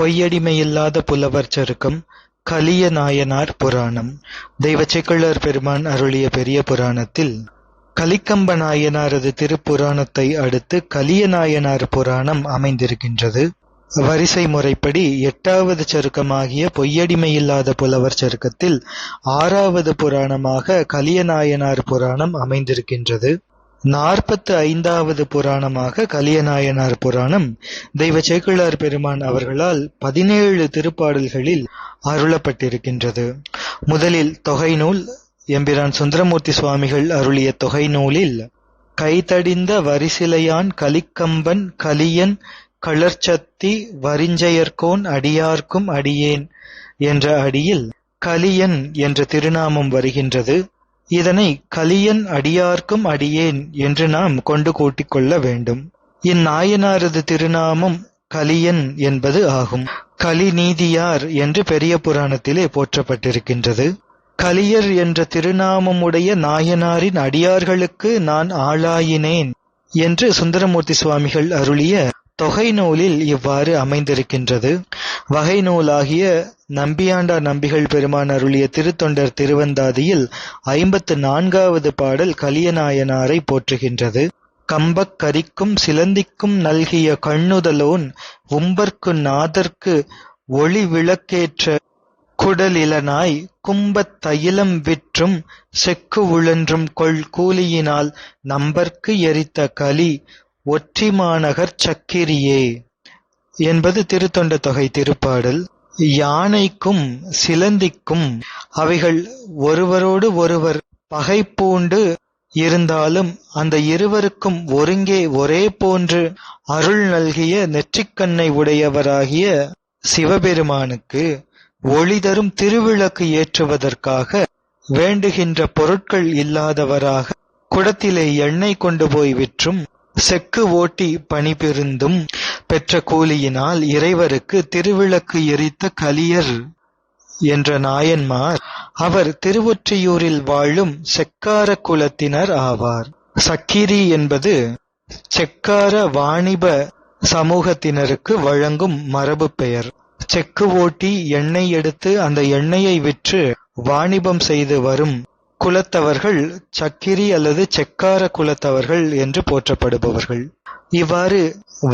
பொய்யடிமையில்லாத புலவர் சருக்கம் கலிய நாயனார் புராணம். தெய்வ செக்குழர் பெருமான் அருளிய பெரிய புராணத்தில் கலிக்கம்ப நாயனாரது திருப்புராணத்தை அடுத்து கலிய நாயனார் புராணம் அமைந்திருக்கின்றது. வரிசை முறைப்படி எட்டாவது சருக்கமாகிய பொய்யடிமையில்லாத புலவர் சருக்கத்தில் ஆறாவது புராணமாக கலியநாயனார் புராணம் அமைந்திருக்கின்றது. நாற்பத்து ஐந்தாவது புராணமாக கலியநாயனார் புராணம் தெய்வ சேக்கிழார் பெருமான் அவர்களால் பதினேழு திருப்பாடல்களில் அருளப்பட்டிருக்கின்றது. முதலில் தொகை நூல் எம்பிரான் சுந்தரமூர்த்தி சுவாமிகள் அருளிய தொகை நூலில் கைதடிந்த வரிசிலையான் கலிக்கம்பன் கலியன் களர்ச்சத்தி வரிஞ்சயர்கோன் அடியார்க்கும் அடியேன் என்ற அடியில் கலியன் என்ற திருநாமம் வருகின்றது. இதனை கலியன் அடியார்க்கும் அடியேன் என்று நாம் கொண்டு கூட்டிக் கொள்ள வேண்டும். இந்நாயனாரது திருநாமம் கலியன் என்பது ஆகும். கலிநீதியார் என்று பெரிய புராணத்திலே போற்றப்பட்டிருக்கின்றது. கலியர் என்ற திருநாமமுடைய நாயனாரின் அடியார்களுக்கு நான் ஆளாயினேன் என்று சுந்தரமூர்த்தி சுவாமிகள் அருளிய தொகை நூலில் இவ்வாறு அமைந்திருக்கின்றது. வகை நூலாகிய நம்பியாண்டா நம்பிகள் பெருமான் அருளிய திருத்தொண்டர் திருவந்தாதியில் ஐம்பத்து நான்காவது பாடல் கலியநாயனாரை போற்றுகின்றது. கம்பக் கரிக்கும் சிலந்திக்கும் நல்கிய கண்ணுதலோன் உம்பர்க்கு நாதர்க்கு ஒளி விளக்கேற்ற குடலிலனாய் கும்பத் தைலம் விற்றும் செக்கு உழன்றும் கொள் கூலியினால் நம்பர்க்கு எரித்த கலி ஒற்றிமாநகர் சக்கிரியே என்பது திருத்தொண்ட தொகை திருப்பாடல். யானைக்கும் சிலந்திக்கும் அவைகள் ஒருவரோடு ஒருவர் பகை பூண்டு இருந்தாலும் அந்த இருவருக்கும் ஒருங்கே ஒரே போன்று அருள் நல்கிய நெற்றிக்கண்ணை உடையவராகிய சிவபெருமானுக்கு ஒளி தரும் திருவிளக்கு ஏற்றுவதற்காக வேண்டுகின்ற பொருட்கள் இல்லாதவராக குடத்திலே எண்ணெய் கொண்டு போய் விற்றும் செக்கு ஓட்டி பணிபெருந்தும் பெற்ற கூலியினால் இறைவருக்கு திருவிளக்கு எரித்த கலியர் என்ற நாயன்மார் அவர் திருவொற்றியூரில் வாழும் செக்கார குலத்தினர் ஆவார். சக்கிரி என்பது செக்கார வாணிப சமூகத்தினருக்கு வழங்கும் மரபு பெயர். செக்கு ஓட்டி எண்ணெய் எடுத்து அந்த எண்ணெயை விற்று வாணிபம் செய்து வரும் குலத்தவர்கள் சக்கிரி அல்லது செக்கார குலத்தவர்கள் என்று போற்றப்படுபவர்கள். இவ்வாறு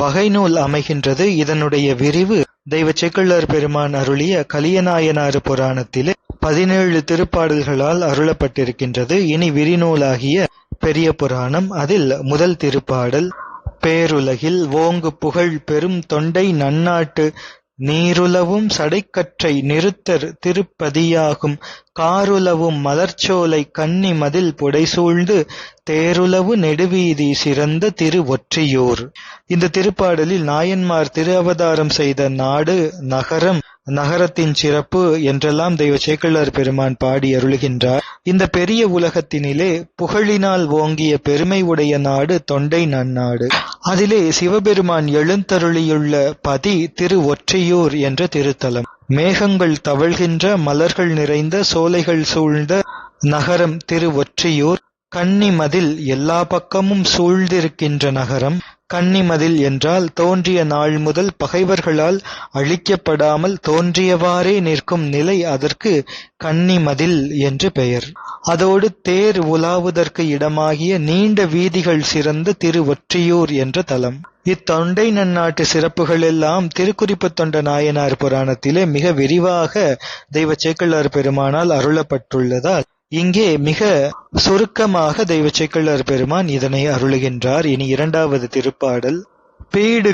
வகை நூல் அமைகின்றது. இதனுடைய விரிவு தெய்வ செக்குள்ளர் பெருமான் அருளிய கலியநாயனாறு புராணத்திலே பதினேழு திருப்பாடல்களால் அருளப்பட்டிருக்கின்றது. இனி விரிநூலாகிய பெரிய புராணம் அதில் முதல் திருப்பாடல் பேருலகில் ஓங்கு புகழ் பெரும் தொண்டை நன்னாட்டு நீருலவும் சடைக்கற்றை நிறுத்தர் திருப்பதியாகும். காருலவும் மலர்ச்சோலை கன்னி மதில் புடைசூழ்ந்து தேருலவு நெடுவீதி சிறந்த திரு ஒற்றியூர் இந்த திருப்பாடலில் நாயன்மார் திரு அவதாரம் செய்த நாடு நகரம் நகரத்தின் சிறப்பு என்றெல்லாம் தெய்வ சேக்கிழார் பெருமான் பாடி அருளுகின்றார். இந்த பெரிய உலகத்தினிலே புகழினால் ஓங்கிய பெருமை உடைய நாடு தொண்டை நன்னாடு. அதிலே சிவபெருமான் எழுந்தருளியுள்ள பதி திரு ஒற்றையூர் என்ற திருத்தலம். மேகங்கள் தவழ்கின்ற மலர்கள் நிறைந்த சோலைகள் சூழ்ந்த நகரம் திரு ஒற்றியூர். கன்னி மதில் எல்லா பக்கமும் சூழ்ந்திருக்கின்ற நகரம். கன்னிமதில் என்றால் தோன்றிய நாள் முதல் பகைவர்களால் அழிக்கப்படாமல் தோன்றியவாறே நிற்கும் நிலை அதற்கு கன்னிமதில் என்று பெயர். அதோடு தேர் உலாவுதற்கு இடமாகிய நீண்ட வீதிகள் சிறந்த திருவொற்றியூர் என்ற தலம். இத்தொண்டை நன்னாட்டு சிறப்புகள் எல்லாம் திருக்குறிப்பு தொண்ட நாயனார் புராணத்திலே மிக விரிவாக தெய்வ சேக்கிழார் பெருமானால் அருளப்பட்டுள்ளதால் இங்கே மிக சுருக்கமாக தெய்வ சேக்கிழார் பெருமான் இதனை அருளுகின்றார். இனி இரண்டாவது திருப்பாடல். பீடு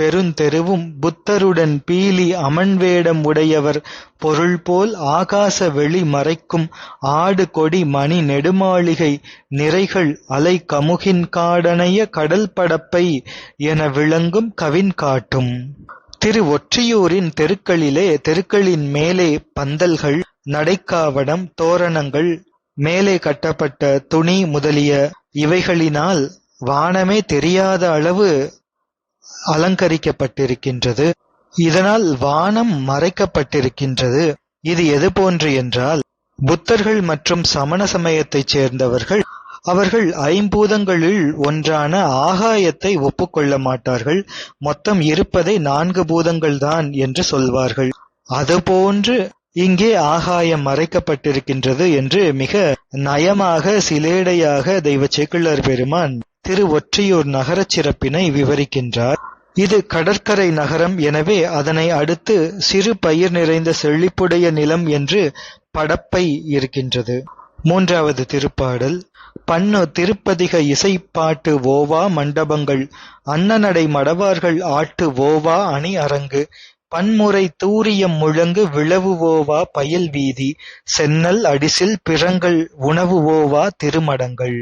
பெருந்தெருவும் புத்தருடன் பீலி அமன்வேடம் உடையவர் பொருள் போல் ஆகாச வெளி மறைக்கும் ஆடு கொடி மணி நெடுமாளிகை நிறைகள் அலை கமுகின் காடனைய கடல் படப்பை என விளங்கும் கவின் காட்டும். திரு ஒற்றியூரின் தெருக்களிலே தெருக்களின் மேலே பந்தல்கள் நடைக்காவடம் தோரணங்கள் மேலே கட்டப்பட்ட துணி முதலிய இவைகளினால் வானமே தெரியாத அளவு அலங்கரிக்கப்பட்டிருக்கின்றது. இதனால் வானம் மறைக்கப்பட்டிருக்கின்றது. இது எது போன்று என்றால் புத்தர்கள் மற்றும் சமண சமயத்தைச் சேர்ந்தவர்கள் அவர்கள் ஐம்பூதங்களில் ஒன்றான ஆகாயத்தை ஒப்புக்கொள்ள மாட்டார்கள். மொத்தம் இருப்பதை நான்கு பூதங்கள்தான் என்று சொல்வார்கள். அதுபோன்று இங்கே ஆகாயம் மறைக்கப்பட்டிருக்கின்றது என்று மிக நயமாக சிலேடையாக தெய்வ சேக்கிழார் பெருமான் திரு ஒற்றியூர் நகரச் சிறப்பினை விவரிக்கின்றார். இது கடற்கரை நகரம். எனவே அதனை அடுத்து சிறு பயிர் நிறைந்த செழிப்புடைய நிலம் என்று படப்பை இருக்கின்றது. மூன்றாவது திருப்பாடல். பண்ணு திருப்பதிக இசைப்பாட்டு ஓவா மண்டபங்கள். அன்னநடை மடவார்கள் ஆட்டு ஓவா அணி அரங்கு. பன்முறை தூரியம் முழங்கு விளவுவோவா பயல் வீதி சென்னல் அடிசில் பிறங்கள் உணவுவோவா திருமடங்கள்.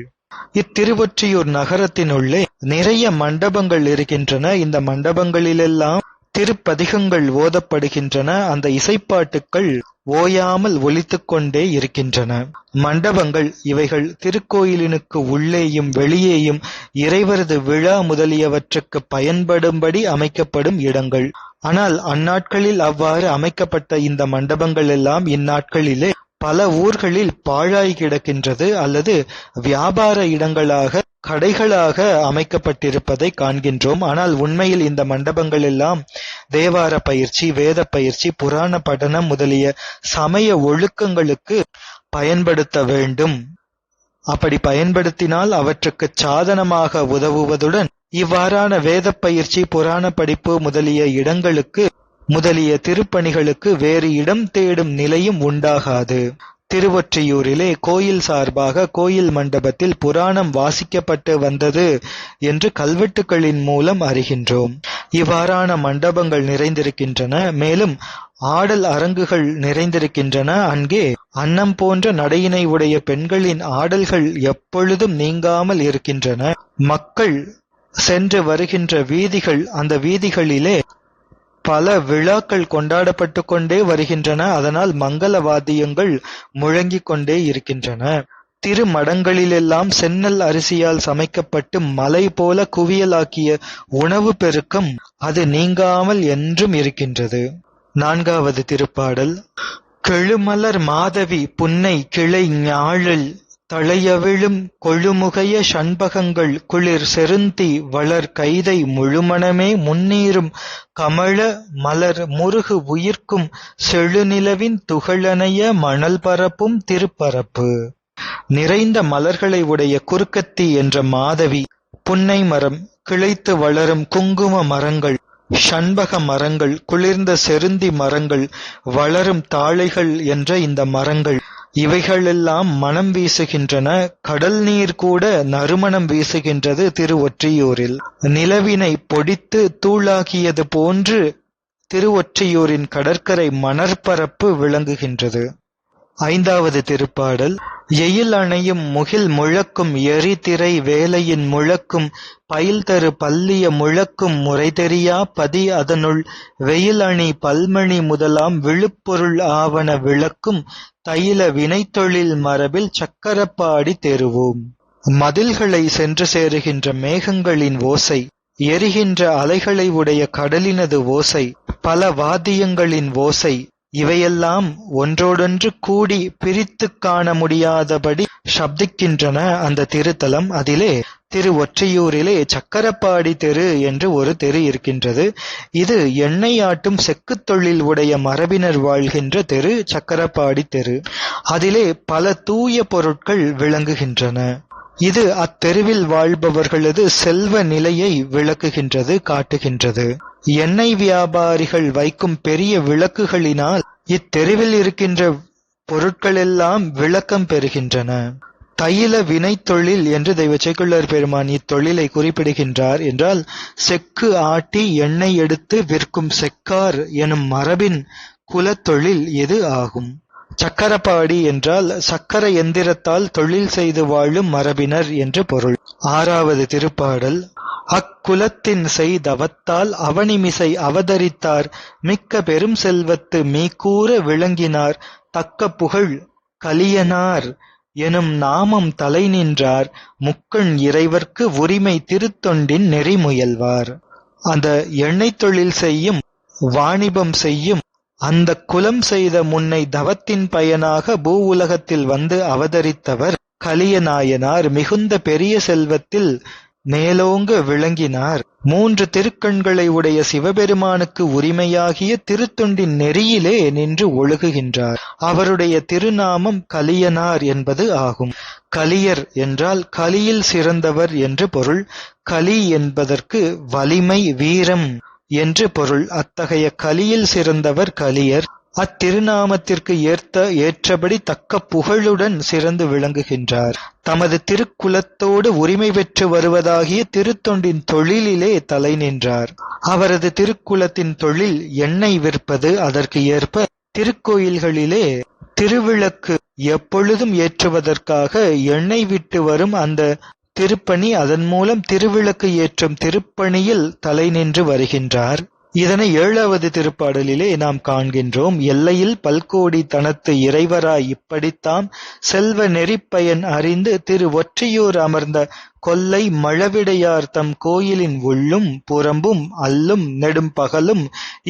இத்திருவொற்றியூர் நகரத்தினுள்ளே நிறைய மண்டபங்கள் இருக்கின்றன. இந்த மண்டபங்களிலெல்லாம் திருப்பதிகங்கள் ஓதப்படுகின்றன. அந்த இசைப்பாட்டுக்கள் ஓயாமல் ஒலித்துக்கொண்டே இருக்கின்றன. மண்டபங்கள் இவைகள் திருக்கோயிலினுக்கு உள்ளேயும் வெளியேயும் இறைவரது விழா முதலியவற்றுக்கு பயன்படும்படி அமைக்கப்படும் இடங்கள். ஆனால் அந்நாட்களில் அவ்வாறு அமைக்கப்பட்ட இந்த மண்டபங்கள் எல்லாம் இந்நாட்களிலே பல ஊர்களில் பாழாய் கிடக்கின்றது அல்லது வியாபார இடங்களாக கடைகளாக அமைக்கப்பட்டிருப்பதை காண்கின்றோம். ஆனால் உண்மையில் இந்த மண்டபங்கள் எல்லாம் தேவார பயிற்சி வேத பயிற்சி புராண படனம் முதலிய சமய ஒழுக்கங்களுக்கு பயன்படுத்த வேண்டும். அப்படி பயன்படுத்தினால் அவற்றுக்கு சாதனமாக உதவுவதுடன் இவ்வாறான வேத பயிற்சி புராண படிப்பு முதலிய இடங்களுக்கு முதலிய திருப்பணிகளுக்கு வேறு இடம் தேடும் நிலையும் உண்டாகாது. திருவொற்றியூரிலே கோயில் சார்பாக கோயில் மண்டபத்தில் புராணம் வாசிக்கப்பட்டு வந்தது என்று கல்வெட்டுகளின் மூலம் அறிகின்றோம். இவ்வாறான மண்டபங்கள் நிறைந்திருக்கின்றன மேலும் ஆடல் அரங்குகள் நிறைந்திருக்கின்றன. அங்கே அன்னம் போன்ற நடையினை உடைய பெண்களின் ஆடல்கள் எப்பொழுதும் நீங்காமல் இருக்கின்றன. மக்கள் சென்று வருகின்ற வீதிகள் அந்த வீதிகளிலே பல விழாக்கள் கொண்டாடப்பட்டு கொண்டே வருகின்றன. அதனால் மங்கள வாத்தியங்கள் முழங்கிக் கொண்டே இருக்கின்றன. திருமடங்களிலெல்லாம் சென்னல் அரிசியால் சமைக்கப்பட்டு மலை போல குவியலாக்கிய உணவு பெருக்கம் அது நீங்காமல் என்றும் இருக்கின்றது. நான்காவது திருப்பாடல். கெழுமலர் மாதவி புன்னை கிளை ஞாழல் தழையவிழும் கொழுமுகைய சண்பகங்கள் குளிர் செருந்தி வளர் கைதை முழுமணமே முன்னீரும் கமழ மலர் முருகு உயிர்க்கும் செழுநிலவின் துகளனைய மணல் பரப்பும் திருப்பரப்பு. நிறைந்த மலர்களை உடைய குறுக்கத்தி என்ற மாதவி புன்னை மரம் கிளைத்து வளரும் குங்கும மரங்கள் ஷண்பக மரங்கள் குளிர்ந்த செருந்தி மரங்கள் வளரும் தாழைகள் என்ற இந்த மரங்கள் இவைகளெல்லாம் மனம் வீசுகின்றன கடல் நீர் கூட நறுமணம் வீசுகின்றது திருவொற்றியூரில். நிலவினை பொடித்து தூளாகியது போன்று திருவொற்றியூரின் கடற்கரை மணற்பரப்பு விளங்குகின்றது. ஐந்தாவது திருப்பாடல் எயில் அணையும் முகில் முழக்கும் எரிதிரை வேலையின் முழக்கும் பயில் தரு பல்லிய முழக்கும் முறைதெரியா பதி அதனுள் வெயில் அணி பல்மணி முதலாம் விழுப்பொருள் ஆவன விளக்கும் தைல வினைத்தொழில் மரபில் சக்கரப்பாடி தெருவோம். மதில்களை சென்று சேருகின்ற மேகங்களின் ஓசை எரிகின்ற அலைகளை உடைய கடலினது ஓசை பல வாத்தியங்களின் ஓசை இவையெல்லாம் ஒன்றோடொன்று கூடி பிரித்துக் காண முடியாதபடி சப்திக்கின்றன அந்த திருத்தலம் அதிலே. திரு ஒற்றையூரிலே சக்கரப்பாடி தெரு என்று ஒரு தெரு இருக்கின்றது. இது எண்ணெய் ஆட்டும் செக்குத் தொழில் உடைய மரபினர் வாழ்கின்ற தெரு சக்கரப்பாடி தெரு. அதிலே பல தூய பொருட்கள் விளங்குகின்றன. இது அத்தெருவில் வாழ்பவர்களது செல்வ நிலையை விளக்குகின்றது காட்டுகின்றது. எண்ணெய் வியாபாரிகள் வைக்கும் பெரிய விளக்குகளினால் இத்தெருவில் இருக்கின்ற பொருட்களெல்லாம் விளக்கம் பெறுகின்றன. தைல வினைத்தொழில் என்று தெய்வ செக்குள்ளர் பெருமான் இத்தொழிலை குறிப்பிடுகின்றார் என்றால் செக்கு ஆட்டி எண்ணெய் எடுத்து விற்கும் செக்கார் எனும் மரபின் குலத்தொழில் இது ஆகும். சக்கரப்பாடி என்றால் சக்கர எந்திரத்தால் தொழில் செய்து வாழும் மரபினர் என்று பொருள். ஆறாவது திருப்பாடல். அக்குலத்தின் செய்தவத்தால் அவனிமிசை அவதரித்தார். மிக்க பெரும் செல்வத்து மீக்கூற விளங்கினார். தக்க புகழ் கலியனார் எனும் நாமம் தலை நின்றார். முக்கண் இறைவர்க்கு உரிமை திருத்தொண்டின் நெறிமுயல்வார். அந்த எண்ணெய் தொழில் செய்யும் வாணிபம் செய்யும் அந்த குலம் செய்த முன்னை தவத்தின் பயனாக பூ உலகத்தில் வந்து அவதரித்தவர் கலியநாயனார் மிகுந்த பெரிய செல்வத்தில் மேலோங்க விளங்கினார். மூன்று திருக்கண்களை உடைய சிவபெருமானுக்கு உரிமையாகிய திருத்தொண்டின் நெறியிலே நின்று ஒழுகுகின்றார். அவருடைய திருநாமம் கலியனார் என்பது ஆகும். கலியர் என்றால் கலியில் சிறந்தவர் என்று பொருள். கலி என்பதற்கு வலிமை வீரம் என்று பொருள். அத்தகைய கலியில் சிறந்தவர் கலியர். அத்திருநாமத்திற்கு ஏற்ற ஏற்றபடி தக்க புகழுடன் சிறந்து விளங்குகின்றார். தமது திருக்குலத்தோடு உரிமை பெற்று வருவதாகிய திருத்தொண்டின் தொழிலிலே தலை நின்றார். அவரது திருக்குலத்தின் தொழில் எண்ணெய் விற்பது அதற்கு ஏற்ப திருக்கோயில்களிலே திருவிளக்கு எப்பொழுதும் ஏற்றுவதற்காக எண்ணெய் விட்டு வரும் அந்த திருப்பணி அதன் மூலம் திருவிளக்கு ஏற்றும் திருப்பணியில் தலை நின்று வருகின்றார். இதனை ஏழாவது திருப்பாடலிலே நாம் காண்கின்றோம். எல்லையில் பல்கோடி தனத்து இறைவராய் இப்படித்தாம் செல்வ நெறிப்பயன் அறிந்து திரு ஒற்றியூர் அமர்ந்த கொல்லை மழவிடையார் தம் கோயிலின் உள்ளும் புறம்பும் அல்லும் நெடும் பகலும்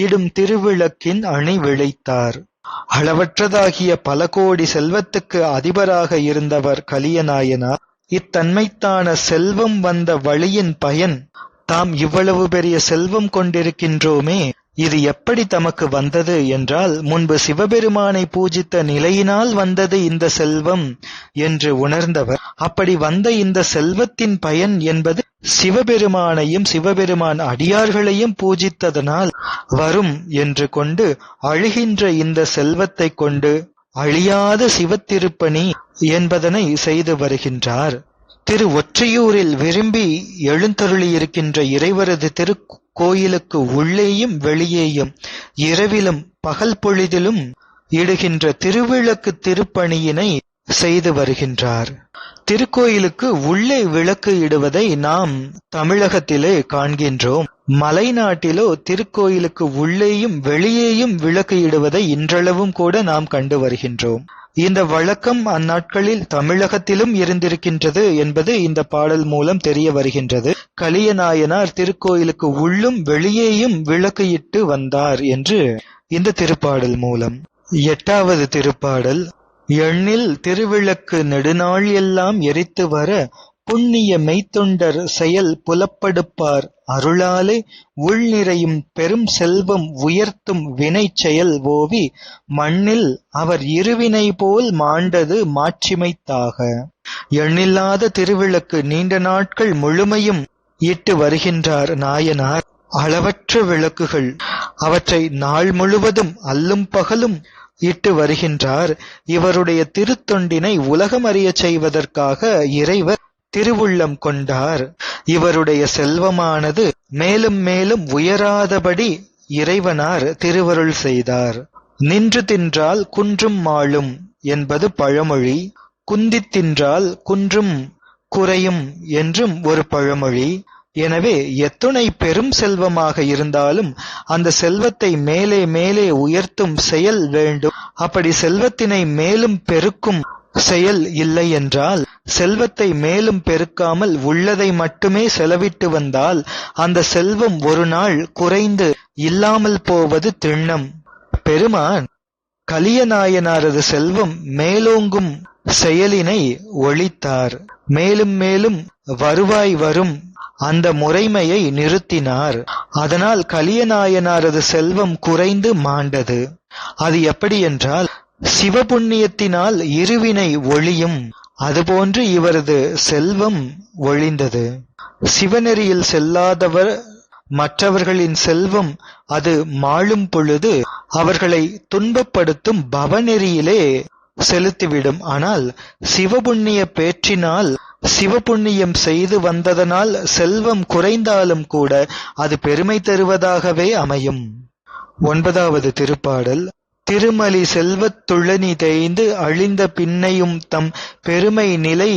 இடும் திருவிளக்கின் அணி விளைத்தார். அளவற்றதாகிய பல கோடி செல்வத்துக்கு அதிபராக இருந்தவர் கலியநாயனார். இத்தன்மைத்தான செல்வம் வந்த வழியின் பயன் தாம் இவ்வளவு பெரிய செல்வம் கொண்டிருக்கின்றோமே இது எப்படி தமக்கு வந்தது என்றால் முன்பு சிவபெருமானை பூஜித்த நிலையினால் வந்தது இந்த செல்வம் என்று உணர்ந்தவர். அப்படி வந்த இந்த செல்வத்தின் பயன் என்பது சிவபெருமானையும் சிவபெருமான் அடியார்களையும் பூஜித்ததனால் வரும் என்று கொண்டு அழுகின்ற இந்த செல்வத்தை கொண்டு அழியாத சிவத்திருப்பணி என்பதனை செய்து வருகின்றார். திரு ஒற்றையூரில் விரும்பி எழுந்தருளியிருக்கின்ற இறைவரது திருக்கோயிலுக்கு உள்ளேயும் வெளியேயும் இரவிலும் பகல் பொழுதிலும் இடுகின்ற திருவிளக்கு திருப்பணியினை செய்து வருகின்றார். திருக்கோயிலுக்கு உள்ளே விளக்கு இடுவதை நாம் தமிழகத்திலே காண்கின்றோம். மலைநாட்டிலோ திருக்கோயிலுக்கு உள்ளேயும் வெளியேயும் விளக்கு இடுவதை இன்றளவும் கூட நாம் கண்டு வருகின்றோம். இந்த வழக்கம் அந்நாட்களில் தமிழகத்திலும் இருந்திருக்கின்றது என்பது இந்த பாடல் மூலம் தெரிய வருகின்றது. கலியநாயனார் திருக்கோயிலுக்கு உள்ளும் வெளியேயும் விளக்கு இட்டு வந்தார் என்று இந்த திருப்பாடல் மூலம். எட்டாவது திருப்பாடல். எண்ணில் திருவிளக்கு நெடுநாள் எல்லாம் எரித்து வர புண்ணிய மெய்த்தொண்டர் செயல் புலப்படுப்பார். அருளாலே உள் நிறையும் பெரும் செல்வம் உயர்த்தும் வினை செயல் ஓவி மண்ணில் அவர் இருவினை போல் மாண்டது மாட்சிமைத்தாக. எண்ணில்லாத திருவிளக்கு நீண்ட நாட்கள் முழுமையும் இட்டு வருகின்றார் நாயனார். அளவற்ற விளக்குகள் அவற்றை நாள் முழுவதும் அல்லும் பகலும் இட்டு வருகின்றார். இவருடைய திருத்தொண்டினை உலகம் அறியச் செய்வதற்காக இறைவர் திருவுள்ளம் கொண்டார். இவருடைய செல்வமானது மேலும் மேலும் உயராதபடி இறைவனார் திருவருள் செய்தார். நின்று தின்றால் குன்றும் மாளும் என்பது பழமொழி. குந்தித் தின்றால் குன்றும் குறையும் என்றும் ஒரு பழமொழி. எனவே எத்துணை பெரும் செல்வமாக இருந்தாலும் அந்த செல்வத்தை மேலே மேலே உயர்த்தும் செயல் வேண்டும். அப்படி செல்வத்தினை மேலும் பெருக்கும் செயல் இல்லை என்றால் செல்வத்தை மேலும் பெருக்காமல் உள்ளதை மட்டுமே செலவிட்டு வந்தால் அந்த செல்வம் ஒரு நாள் குறைந்து இல்லாமல் போவது திண்ணம் பெருமான் கலியநாயனாரது செல்வம் மேலோங்கும் செயலினை ஒழித்தார். மேலும் மேலும் வருவாய் வரும் அந்த முறைமையை நிறுத்தினார். அதனால் கலியநாயனாரது செல்வம் குறைந்து மாண்டது. அது எப்படி என்றால் சிவபுண்ணியத்தினால் இருவினை ஒளியும் அதுபோன்று இவரது செல்வம் ஒழிந்தது. சிவநெறியில் செல்லாதவர் மற்றவர்களின் செல்வம் அது மாளும் பொழுது அவர்களை துன்பப்படுத்தும் பவநெறியிலே செலுத்திவிடும். ஆனால் சிவபுண்ணிய பேற்றினால் சிவபுண்ணியம் செய்து வந்ததனால் செல்வம் குறைந்தாலும் கூட அது பெருமை தருவதாகவே அமையும். ஒன்பதாவது திருப்பாடல் திருமலி செல்வத் துளனி தேய்ந்து அழிந்த பின்னையும் தம் பெருமை நிலை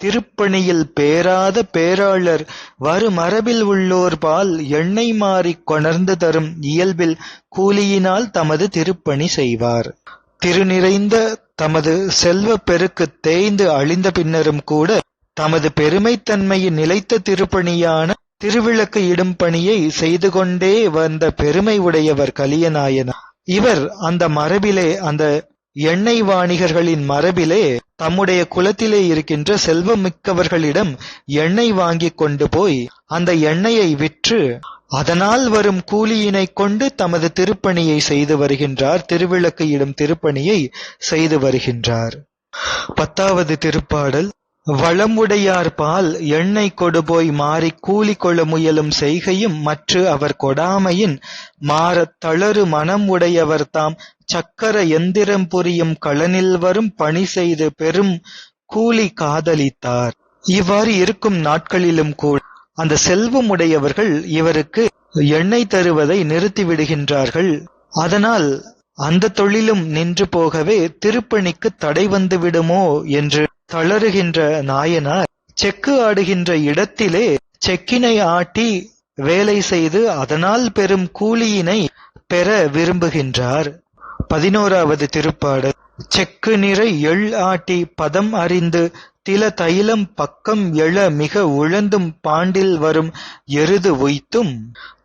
திருப்பணியில் பேராத பேராளர் வருமரபில் உள்ளோர் பால் எண்ணெய் மாறிக் கொணர்ந்து தரும் இயல்பில் கூலியினால் தமது திருப்பணி செய்வார். திருநிறைந்த தமது செல்வப் பெருக்கு தேய்ந்து அழிந்த பின்னரும் கூட தமது பெருமைத்தன்மையின் நிலைத்த திருப்பணியான திருவிளக்கு இடும் பணியை செய்து கொண்டே வந்த பெருமை உடையவர் கலியநாயனார். இவர் அந்த மரபிலே அந்த எண்ணெய் வாணிகர்களின் மரபிலே தம்முடைய குலத்திலே இருக்கின்ற செல்வம் மிக்கவர்களிடம் எண்ணெய் வாங்கிக் கொண்டு போய் அந்த எண்ணெயை விற்று அதனால் வரும் கூலியினைக் கொண்டு தமது திருப்பணியை செய்து வருகின்றார். திருவிளக்கு இடும் திருப்பணியை செய்து வருகின்றார். பத்தாவது திருப்பாடல். வளமுடையார்பால் எண்ணெய் கொடுபோய் மாறிக் கூலி கொள்ள முயலும் செய்கையும் மற்று அவர் கொடாமையின் மாறத் தளறு மனம் உடையவர் தாம். சக்கர எந்திரம் புரியும் களனில் வரும் பணி செய்து பெரும் கூலி காதலித்தார். இவ்வாறு இருக்கும் நாட்களிலும் கூட அந்த செல்வம் உடையவர்கள் இவருக்கு எண்ணெய் தருவதை நிறுத்திவிடுகின்றார்கள். அதனால் அந்த தொழிலும் நின்று போகவே திருப்பணிக்கு தடை வந்து விடுமோ என்று தளறுகின்ற நாயனார் செக்கு ஆடுகின்ற இடத்திலே செக்கினை ஆட்டி வேலை செய்து அதனால் பெறும் கூலியினை பெற விரும்புகின்றார். பதினோராவது திருப்பாடல் செக்கு நிறை எள் ஆட்டி பதம் அறிந்து தில தைலம் பக்கம் எழ மிக உழந்தும் பாண்டில் வரும் எருது உய்த்தும்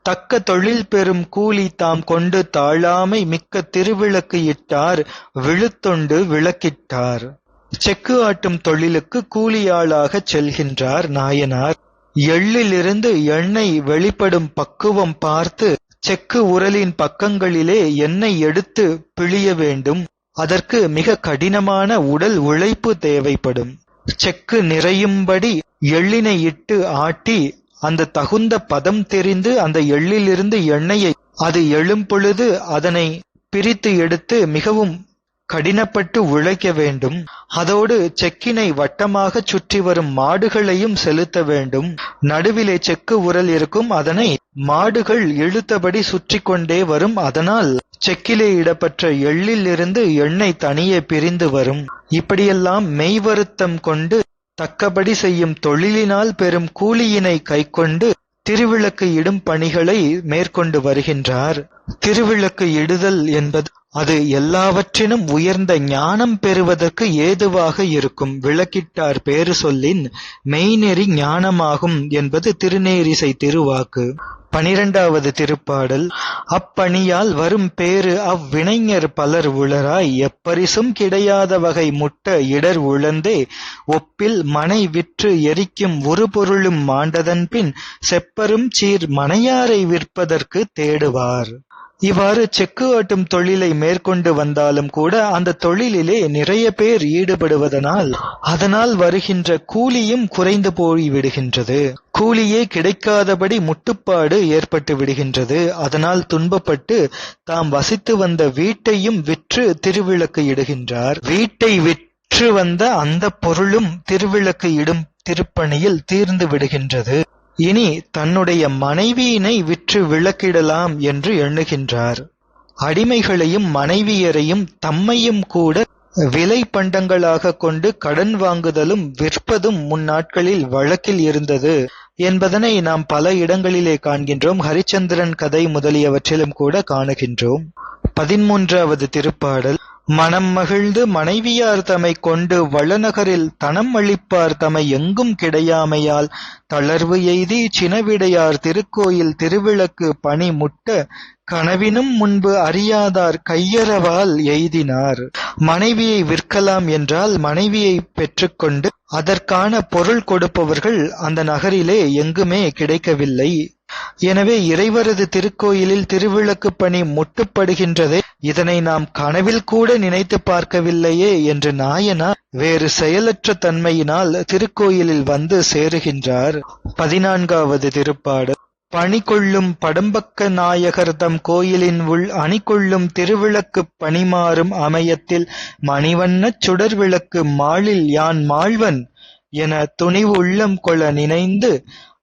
தக்க தொழில் பெறும் கூலி தாம் கொண்டு தாழாமை மிக்க திருவிளக்கு இட்டார் விழுத்தொண்டு விளக்கிட்டார். செக்கு ஆட்டும் தொழிலுக்கு கூலியாளாகச் செல்கின்றார் நாயனார். எள்ளிலிருந்து எண்ணெய் வெளிப்படும் பக்குவம் பார்த்து செக்கு உரலின் பக்கங்களிலே எண்ணெய் எடுத்து பிழிய வேண்டும். அதற்கு மிக கடினமான உடல் உழைப்பு தேவைப்படும். செக்கு நிறையும்படி எள்ளினை இட்டு ஆட்டி அந்த தகுந்த பதம் தெரிந்து அந்த எள்ளிலிருந்து எண்ணெயை அது எழும்பொழுது அதனை பிரித்து எடுத்து மிகவும் கடினப்பட்டு உழைக்க வேண்டும். அதோடு செக்கினை வட்டமாகச் சுற்றி வரும் மாடுகளையும் செலுத்த வேண்டும். நடுவிலே செக்கு உரல் இருக்கும். அதனை மாடுகள் இழுத்தபடி சுற்றி கொண்டே வரும். அதனால் செக்கிலே இடப்பட்ட எள்ளில் இருந்து எண்ணெய் தனியே பிரிந்து வரும். இப்படியெல்லாம் மெய்வருத்தம் கொண்டு தக்கபடி செய்யும் தொழிலினால் பெறும் கூலியினை கைக்கொண்டு திருவிளக்கு இடும் பணிகளை மேற்கொண்டு வருகின்றார். திருவிளக்கு இடுதல் என்பது அது எல்லாவற்றினும் உயர்ந்த ஞானம் பெறுவதற்கு ஏதுவாக இருக்கும். விளக்கிட்டார் பேறு சொல்லின் மெய்நெறி ஞானமாகும் என்பது திருநேரிசை திருவாக்கு. பனிரெண்டாவது திருப்பாடல் அப்பணியால் வரும் பேறு அவ்வினைஞர் பலர் உளராய் எப்பரிசும் கிடையாத வகை முட்ட இடர் உழந்தே ஒப்பில் மனை விற்று எரிக்கும் ஒரு பொருளும் மாண்டதன் பின் செப்பரும் சீர் மனையாரை விற்பதற்கு தேடுவார். இவ்வாறு செக்கு ஆட்டும் தொழிலை மேற்கொண்டு வந்தாலும் கூட அந்த தொழிலிலே நிறைய பேர் ஈடுபடுவதனால் அதனால் வருகின்ற கூலியும் குறைந்து போய்விடுகின்றது கூலியே கிடைக்காதபடி முட்டுப்பாடு ஏற்பட்டு விடுகின்றது. அதனால் துன்பப்பட்டு தாம் வசித்து வந்த வீட்டையும் விற்று திருவிளக்கு இடுகின்றார். வீட்டை விற்று வந்த அந்த பொருளும் திருவிளக்கு இடும் திருப்பணியில் தீர்ந்து விடுகின்றது. இனி தன்னுடைய மனைவியினை விற்று விளக்கிடலாம் என்று எண்ணுகின்றார். அடிமைகளையும் மனைவியரையும் தம்மையும் கூட விலை பண்டங்களாக கொண்டு கடன் வாங்குதலும் விற்பதும் முன்னாட்களில் வழக்கில் இருந்தது என்பதனை நாம் பல இடங்களிலே காண்கின்றோம். ஹரிச்சந்திரன் கதை முதலியவற்றிலும் கூட காணுகின்றோம். பதிமூன்றாவது திருப்பாடல் மனம் மகிழ்ந்து மனைவியார் தமை கொண்டு வளநகரில் தனம் அளிப்பார் தமை எங்கும் கிடையாமையால். தளர்வு எய்தி சினவிடையார் திருக்கோயில் திருவிளக்கு பணி முட்ட கனவினும் முன்பு அறியாதார் கையறவால் எய்தினார். மனைவியை விற்கலாம் என்றால் மனைவியை பெற்றுக்கொண்டு அதற்கான பொருள் கொடுப்பவர்கள் அந்த நகரிலே எங்குமே கிடைக்கவில்லை. எனவே இறைவரது திருக்கோயிலில் திருவிளக்கு பணி முட்டுப்படுகின்றதே. இதனை நாம் கனவில் கூட நினைத்து பார்க்கவில்லையே என்று நாயனார் வேறு செயலற்ற தன்மையினால் திருக்கோயிலில் வந்து சேருகின்றார். பதினான்காவது திருப்பாடு பணி கொள்ளும் படம்பக்க நாயகர் தம் கோயிலின் உள் அணிகொள்ளும் திருவிளக்குப் பணிமாறும் அமையத்தில் மணிவண்ணச் சுடர் விளக்கு மாளில் யான் மாழ்வன் என துணிவு உள்ளம் கொள நினைந்து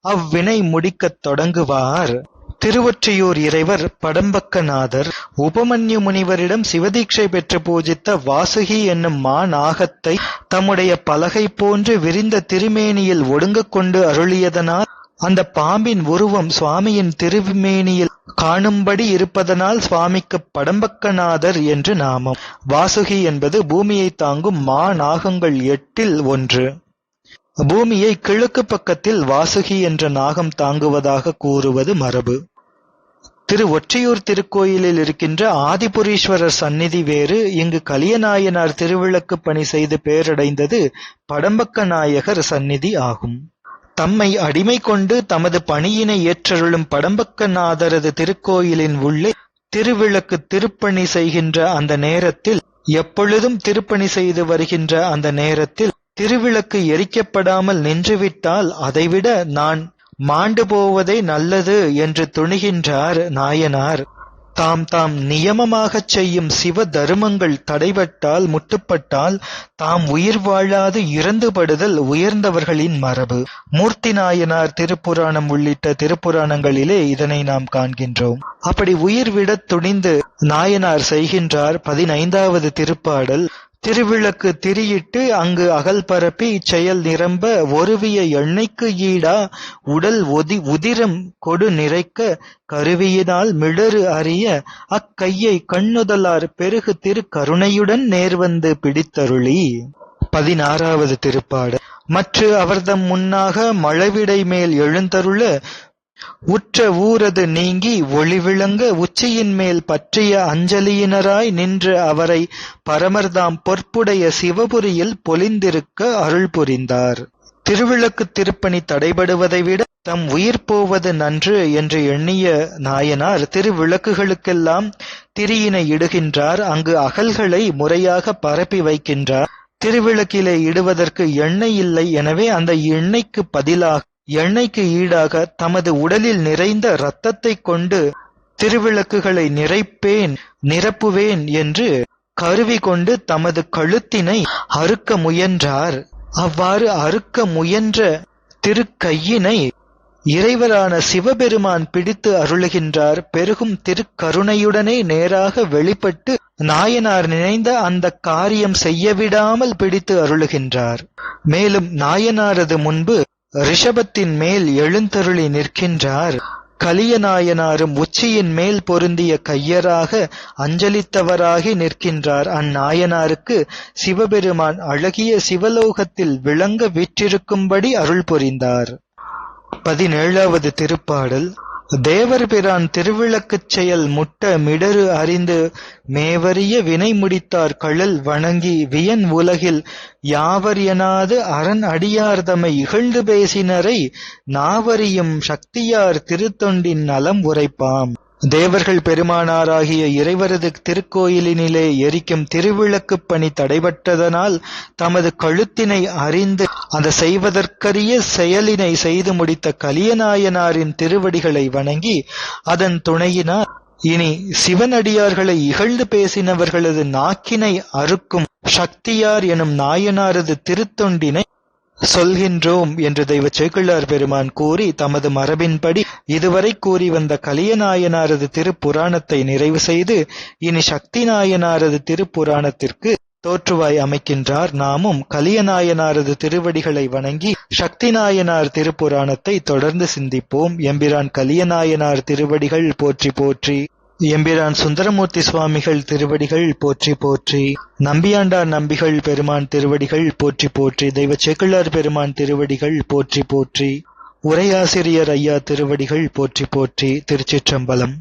அவ்வினை முடிக்கத் தொடங்குவார். திருவொற்றியூர் இறைவர் படம்பக்கநாதர் உபமன்யு முனிவரிடம் சிவதீட்சை பெற்று பூஜித்த வாசுகி என்னும் மாநாகத்தை தம்முடைய பலகை போன்று விரிந்த திருமேனியில் ஒடுங்கக் கொண்டு அருளியதனால் அந்த பாம்பின் உருவம் சுவாமியின் திருமேனியில் காணும்படி இருப்பதனால் சுவாமிக்கு படம்பக்கநாதர் என்று நாமம். வாசுகி என்பது பூமியை தாங்கும் மா நாகங்கள் எட்டில் ஒன்று. பூமியை கிழக்கு பக்கத்தில் வாசுகி என்ற நாகம் தாங்குவதாக கூறுவது மரபு. திரு ஒற்றையூர் திருக்கோயிலில் இருக்கின்ற ஆதிபுரீஸ்வரர் சந்நிதி வேறு. இங்கு கலியநாயனார் திருவிளக்கு பணி செய்து பேரடைந்தது படம்பக்க நாயகர் சந்நிதி ஆகும். தம்மை அடிமை கொண்டு தமது பணியினை ஏற்றருளும் படம்பக்கநாதரது திருக்கோயிலின் உள்ளே திருவிளக்கு திருப்பணி செய்கின்ற அந்த நேரத்தில் எப்பொழுதும் திருப்பணி செய்து வருகின்ற அந்த நேரத்தில் திருவிளக்கு எரிக்கப்படாமல் நின்றுவிட்டால் அதைவிட நான் மாண்டு போவதே நல்லது என்று துணிகின்றார் நாயனார். தாம் தாம் நியமமாகச் செய்யும் சிவ தருமங்கள் தடைபட்டால் முட்டுப்பட்டால் தாம் உயிர் வாழாது இறந்துபடுதல் உயர்ந்தவர்களின் மரபு. மூர்த்தி நாயனார் திருப்புராணம் உள்ளிட்ட திருப்புராணங்களிலே இதனை நாம் காண்கின்றோம். அப்படி உயிர் விடத் துணிந்து நாயனார் செய்கின்றார் பதினைந்தாவது திருப்பாடல் திருவிளக்கு திரியிட்டு அங்கு அகல் பரப்பி இச்செயல் நிரம்ப ஒருவிய எண்ணெய்க்கு ஈடா உடல் ஒதி உதிரம் கொடு நிறைக்க கருவியினால் மிளறு அறிய அக்கையை கண்ணுதலார் பெருகு திரு கருணையுடன் நேர்வந்து பிடித்தருளி. பதினாறாவது திருப்பாடு. மற்ற அவர்தம் முன்னாக மழவிடை மேல் எழுந்தருள உற்ற ஊரது நீங்கி ஒளிவிளங்க உச்சியின் மேல் பற்றிய அஞ்சலியினராய் நின்று அவரை பரமர்தாம் பொற்புடைய சிவபுரியில் பொலிந்திருக்க அருள் புரிந்தார். திருவிளக்கு திருப்பணி தடைபடுவதை விட தம் உயிர் போவது நன்று என்று எண்ணிய நாயனார் திருவிளக்குகளுக்கெல்லாம் திரியினை இடுகின்றார். அங்கு அகல்களை முறையாக பரப்பி வைக்கின்றார். திருவிளக்கிலே இடுவதற்கு எண்ணெய் இல்லை. எனவே அந்த எண்ணெய்க்கு பதிலாக எண்ணெய்க்கு ஈடாக தமது உடலில் நிறைந்த இரத்தத்தைக் கொண்டு திருவிளக்குகளை நிறைப்பேன் நிரப்புவேன் என்று கருவி கொண்டு தமது கழுத்தினை அறுக்க முயன்றார். அவ்வாறு அறுக்க முயன்ற திருக்கையினை இறைவரான சிவபெருமான் பிடித்து அருளுகின்றார். பெருகும் திருக்கருணையுடனே நேராக வெளிப்பட்டு நாயனார் நினைந்த அந்த காரியம் செய்யவிடாமல் பிடித்து அருளுகின்றார். மேலும் நாயனாரது முன்பு ரிஷபத்தின் மேல் எழுந்தருளி நிற்கின்றார். கலியநாயனாரும் உச்சியின் மேல் பொருந்திய கையராக அஞ்சலித்தவராகி நிற்கின்றார். அந்நாயனாருக்கு சிவபெருமான் அழகிய சிவலோகத்தில் விளங்க விற்றிருக்கும்படி அருள் புரிந்தார். பதினேழாவது திருப்பாடல். தேவர் பிரான் திருவிளக்குச் செயல் முட்ட மிடறு அறிந்து மேவரிய வினை முடித்தார் கழல் வணங்கி வியன் உலகில் யாவர் எனாது அரண் அடியார்தமை இகழ்ந்து பேசினரை நாவறியும் சக்தியார் திருத்தொண்டின் நலம் உரைப்பாம். தேவர்கள் பெருமானாராகிய இறைவரது திருக்கோயிலினிலே எரிக்கும் திருவிளக்குப் பணி தடைபட்டதனால் தமது கழுத்தினை அறிந்து அந்த செய்வதற்கரிய செயலினை செய்து முடித்த கலியநாயனாரின் திருவடிகளை வணங்கி அதன் துணையினால் இனி சிவனடியார்களை இகழ்ந்து பேசினவர்களது நாக்கினை அறுக்கும் சக்தியார் எனும் நாயனாரது திருத்தொண்டினை சொல்கின்றோம் என்று தெய்வ சேக்கிழார் பெருமான் கூறி தமது மரபின்படி இதுவரை கூறி வந்த கலியநாயனாரது திருப்புராணத்தை நிறைவு செய்து இனி சக்தி நாயனாரது திருப்புராணத்திற்கு தோற்றுவாய் அமைக்கின்றார். நாமும் கலியநாயனாரது திருவடிகளை வணங்கி சக்தி நாயனார் திருப்புராணத்தை தொடர்ந்து சிந்திப்போம். எம்பிரான் கலியநாயனார் திருவடிகள் போற்றி போற்றி. எம்பிரான் சுந்தரமூர்த்தி சுவாமிகள் திருவடிகள் போற்றி போற்றி. நம்பியாண்டார் நம்பிகள் பெருமான் திருவடிகள் போற்றி போற்றி. தெய்வ சேக்கிழார் பெருமான் திருவடிகள் போற்றி போற்றி. உரையாசிரியர் ஐயா திருவடிகள் போற்றி போற்றி. திருச்சிற்றம்பலம்.